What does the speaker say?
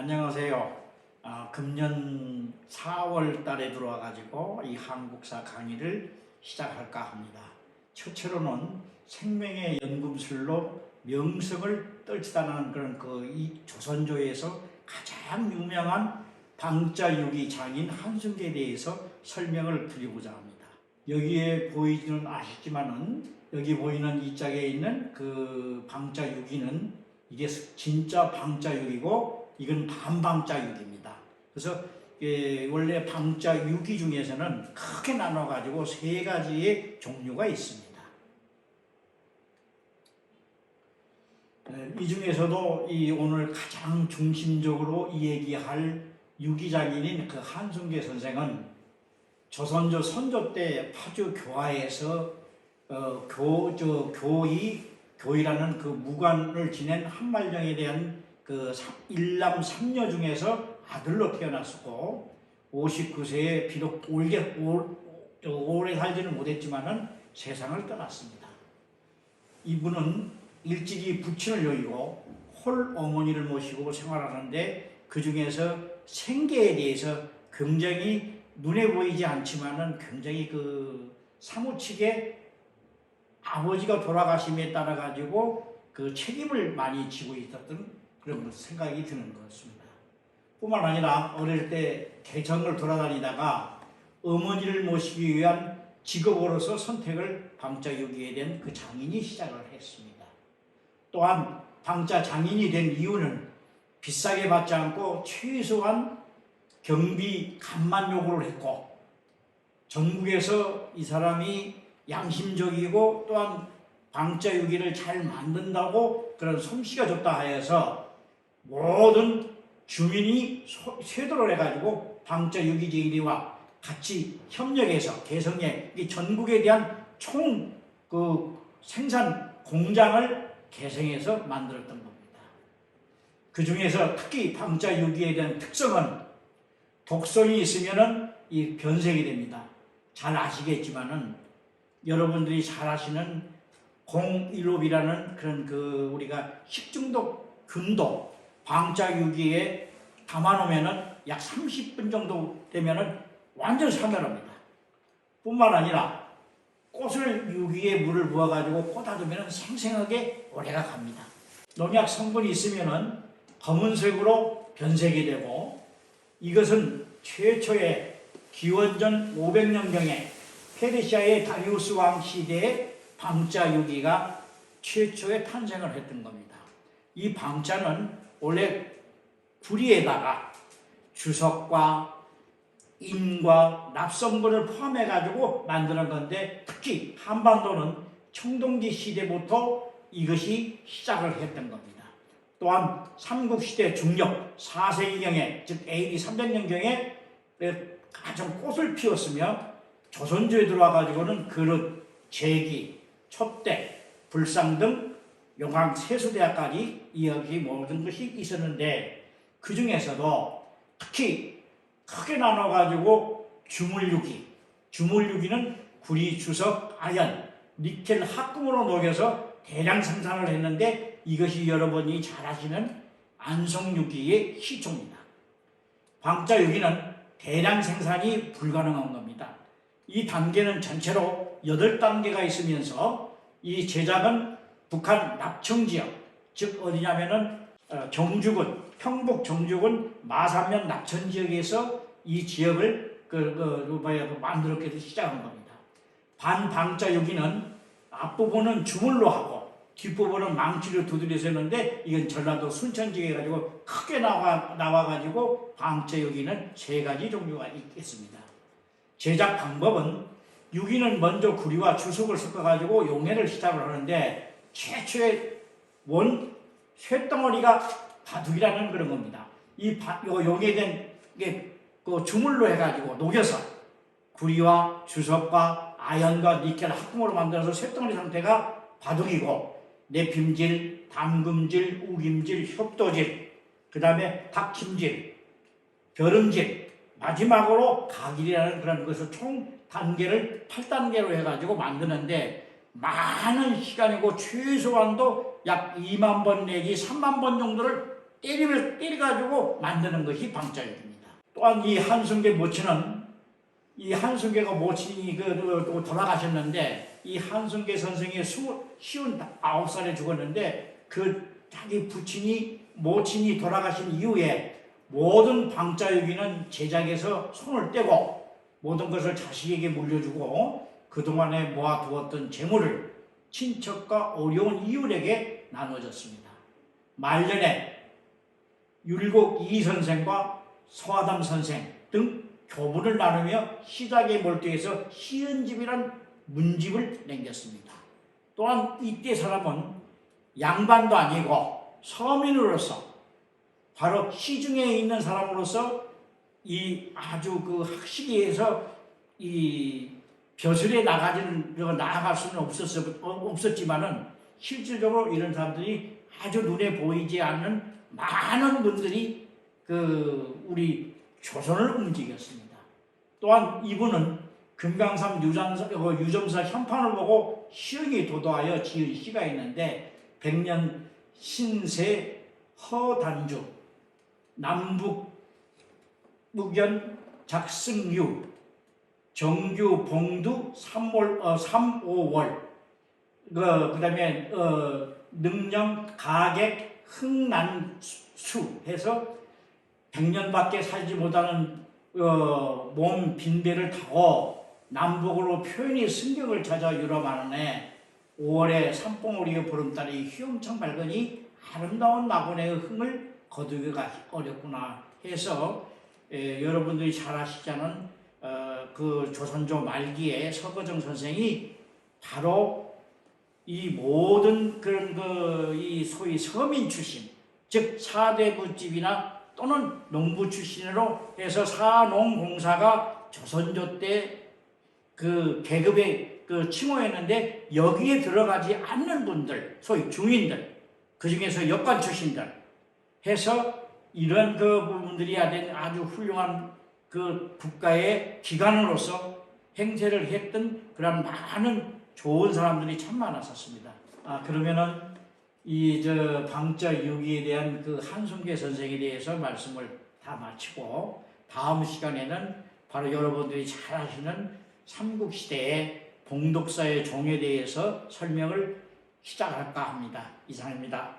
안녕하세요. 아, 금년 4월 달에 들어와 가지고 이 한국사 강의를 시작할까 합니다. 첫째로는 생명의 연금술로 명성을 떨치다는 그런 그이 조선조에서 가장 유명한 방자유기 장인 한승계에 대해서 설명을 드리고자 합니다. 여기에 보이지는 아시지만은 여기 보이는 이 짝에 있는 그 방자유기는 이게 진짜 방자유기고 이건 반방자유기입니다. 그래서 예, 원래 방자 유기 중에서는 크게 나눠 가지고 세 가지의 종류가 있습니다. 예, 이 중에서도 이 오늘 가장 중심적으로 이야기할 유기장인인 그 한승계 선생은 조선조 선조 때 파주 교화에서 어, 교, 저, 교의, 교의라는 그 무관을 지낸 한말령에 대한 그 삼- 일남 삼녀 중에서 아들로 태어났었고 59세에 비록 올게 오래 살지는 못했지만은 세상을 떠났습니다. 이분은 일찍이 부친을 여의고 홀 어머니를 모시고 생활하는데 그 중에서 생계에 대해서 굉장히 눈에 보이지 않지만은 굉장히 그 사무치게 아버지가 돌아가심에 따라 가지고 그 책임을 많이 지고 있었던 그런 생각이 드는 것 같습니다. 뿐만 아니라 어릴 때 개정을 돌아다니다가 어머니를 모시기 위한 직업으로서 선택을 방자 유기에 대한 그 장인이 시작을 했습니다. 또한 방자 장인이 된 이유는 비싸게 받지 않고 최소한 경비 감만 요구를 했고 전국에서 이 사람이 양심적이고 또한 방자 유기를 잘 만든다고 그런 솜씨가 좋다 하여서 모든 주민이 소- 쇄도를 해가지고 방자 유기제일이와 같이 협력해서 개성에 이 전국에 대한 총 그 생산 공장을 개성해서 만들었던 겁니다. 그 중에서 특히 방자 유기에 대한 특성은 독성이 있으면은 이 변색이 됩니다. 잘 아시겠지만은 여러분들이 잘 아시는 015이라는 그런 그 우리가 식중독 균도 방자유기에 담아놓으면은 약 30분 정도 되면은 완전 사멸합니다. 뿐만 아니라 꽃을 유기에 물을 부어가지고 꽂아두면 생생하게 오래가 갑니다. 농약 성분이 있으면은 검은색으로 변색이 되고 이것은 최초의 기원전 500년경에 페르시아의 다리우스 왕 시대에 방자 유기가 최초에 탄생을 했던 겁니다. 이 방자는 원래 구리에다가 주석과 인과 납성분을 포함해 가지고 만드는 건데 특히 한반도는 청동기 시대부터 이것이 시작을 했던 겁니다. 또한 삼국시대 중력 4세기경에 즉 AD 300년경에 가장 꽃을 피웠으며 조선조에 들어와 가지고는 그릇, 제기, 촛대, 불상 등 용왕 세수대학까지 이야기 모든 것이 있었는데 그 중에서도 특히 크게 나눠 가지고 주물유기, 주물유기는 구리, 주석, 아연, 니켈 합금으로 녹여서 대량 생산을 했는데 이것이 여러분이 잘 아시는 안성유기의 시초입니다. 방자유기는 대량 생산이 불가능한 겁니다. 이 단계는 전체로 8단계가 있으면서 이 제작은 북한 납청 지역, 즉 어디냐면은 어, 정주군, 평북 정주군 마산면 납천 지역에서 이 지역을 그, 그, 그그 만들었게 해서 시작한 겁니다. 반방자 여기는 앞부분은 주물로 하고 뒷부분은 망치로 두드려서 했는데 이건 전라도 순천 지역에 가지고 크게 나와 나와 가지고 방자 여기는 세 가지 종류가 있겠습니다. 제작 방법은 유기는 먼저 구리와 주석을 섞어 가지고 용해를 시작을 하는데 최초의 원 쇳덩어리가 바둑이라는 그런 겁니다. 이 바, 요 용해된 게 그 주물로 해가지고 녹여서 구리와 주석과 아연과 니켈 합금으로 만들어서 쇳덩어리 상태가 바둑이고 내핌질, 담금질, 우김질, 협도질, 그 다음에 닭힘질, 벼름질, 마지막으로 가길이라는 그런 것을 총 단계를 8단계로 해가지고 만드는데 많은 시간이고 최소한도 약 2만 번 내지 3만 번 정도를 때리면 때려가지고 만드는 것이 방자육입니다. 또한 이 한승계 모친은 이 한승계가 모친이 그, 그 돌아가셨는데 이 한승계 선생이 수, 쉬운 아홉 살에 죽었는데 그 자기 부친이 모친이 돌아가신 이후에 모든 방자유기는 제작에서 손을 떼고 모든 것을 자식에게 물려주고 그동안에 모아두었던 재물을 친척과 어려운 이웃에게 나눠줬습니다. 말년에 율곡 이 선생과 서하담 선생 등 교분을 나누며 시작에 몰두해서 시은집이란 문집을 남겼습니다. 또한 이때 사람은 양반도 아니고 서민으로서 바로 시중에 있는 사람으로서 이 아주 그 학식에서 이 벼슬에 나가지는 나아갈 수는 없었 없었지만은 실질적으로 이런 사람들이 아주 눈에 보이지 않는 많은 분들이 그 우리 조선을 움직였습니다. 또한 이분은 금강산 유장사, 어, 유점사 현판을 보고 시흥이 도도하여 지은 시가 있는데 백년 신세 허단주 남북 무견 작승유 정규 봉두 3월 어, 3, 5월. 그 그 다음에 어, 능령 가객 흥난수 해서 100년밖에 살지 못하는 어, 몸 빈배를 타고 남북으로 표현이 승격을 찾아 유럽하는에 5월에 산봉우리의 보름달이 휘엄청 밝으니 아름다운 낙원의 흥을 거두기가 어렵구나 해서 에, 여러분들이 잘 아시자는 어, 그 조선조 말기에 서거정 선생이 바로 이 모든 그런 그 이 소위 서민 출신 즉 사대부집이나 또는 농부 출신으로 해서 사농공사가 조선조 때 그 계급에 그 칭호했는데 여기에 들어가지 않는 분들 소위 중인들 그 중에서 역관 출신들 해서 이런 그 부분들이 된 아주 훌륭한 그 국가의 기관으로서 행세를 했던 그런 많은 좋은 사람들이 참 많았었습니다. 아 그러면은 이 저 방자 유기에 대한 그 한순계 선생에 대해서 말씀을 다 마치고 다음 시간에는 바로 여러분들이 잘 아시는 삼국시대의 봉독사의 종에 대해서 설명을 시작할까 합니다. 이상입니다.